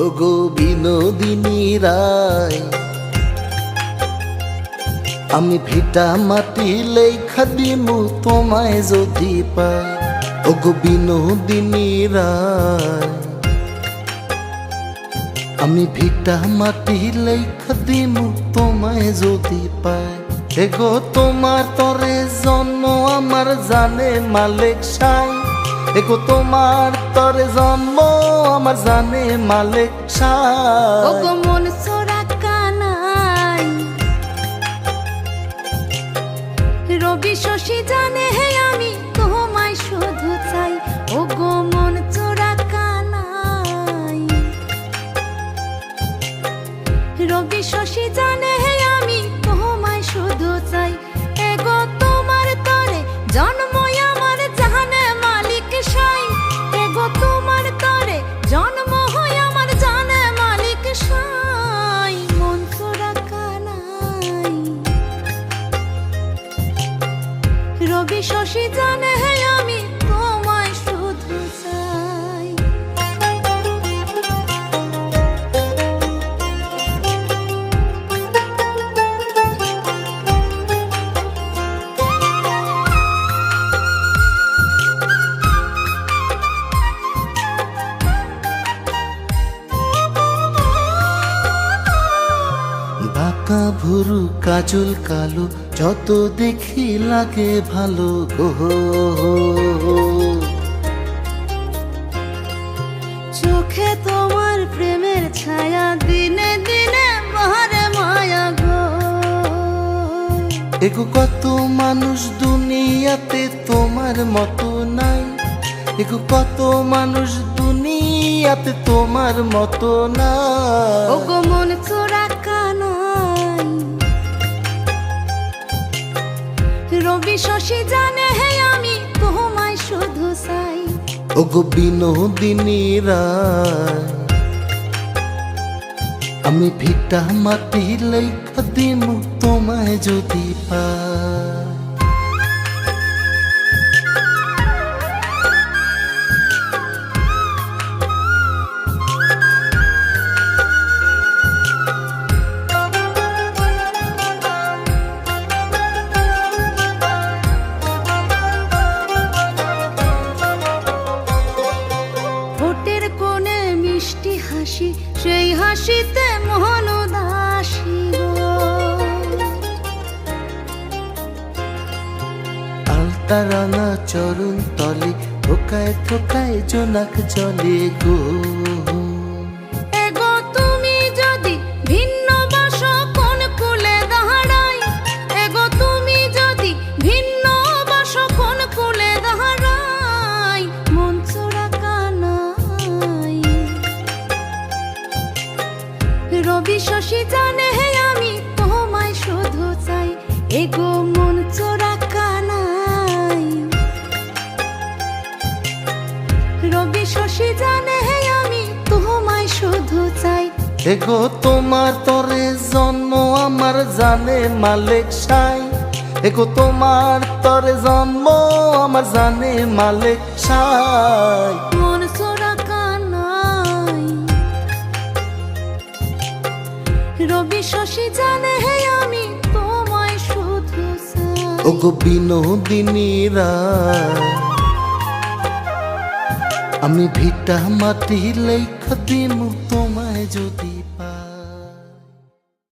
ওগো বিনোদিনী রায়। আমি ভিটা মাটি লেখা দিমু তোমায় যদি পাই। ওগো বিনোদিনী রায়। আমি ভিটা মাটি লেখা দিমু তোমায় যদি পাই। এগো তোমার তরে জন্ম আমার জানে মালিক সাই। এগো তোমার তরে জন্ম আমার জানে মালিক মন কানাই। রবি শশী জানে হে আমি, তোমায় শুধু চাই। ওগো মন চোরা কানাই। রবি শশী জানে ভুরু কাজল কালো যত দেখি লাগে ভালো গো। চোখে তোমার প্রেমের ছায়া দিনে দিনে বাহারে মায়া গো। এগো কত মানুষ দুনিয়াতে তোমার মতো নাই। এগো কত মানুষ দুনিয়াতে তোমার মতো নাই। ওগো মন চোরা রবি শশী জানে, হে আমি তোমায় শুধু চাই। ওগো বিনোদিনী রায় আমি ভিটা মাটি লেখা দিমু তোমায় যদি পাই। হাসিতে মোহন দাসী চরণ তলে থোকায় থোকায় জোনাক জলে গো। শশী জানে আমি তোমায় শুধু চাই। এগো মন চোরা কানাই। রবি শশী জানে আমি তোমায় শুধু চাই। এগো তোমার তরে জন্ম, আমার জানে মালিক সাই। এগো তোমার তরে জন্ম, আমার জানে মালিক সাই। রবি শশী জানে, হে আমি তোমায় শুধু ও গো বিনোদিনীরা আমি ভিটা মাটি লেখা দিমু তোমায় যদি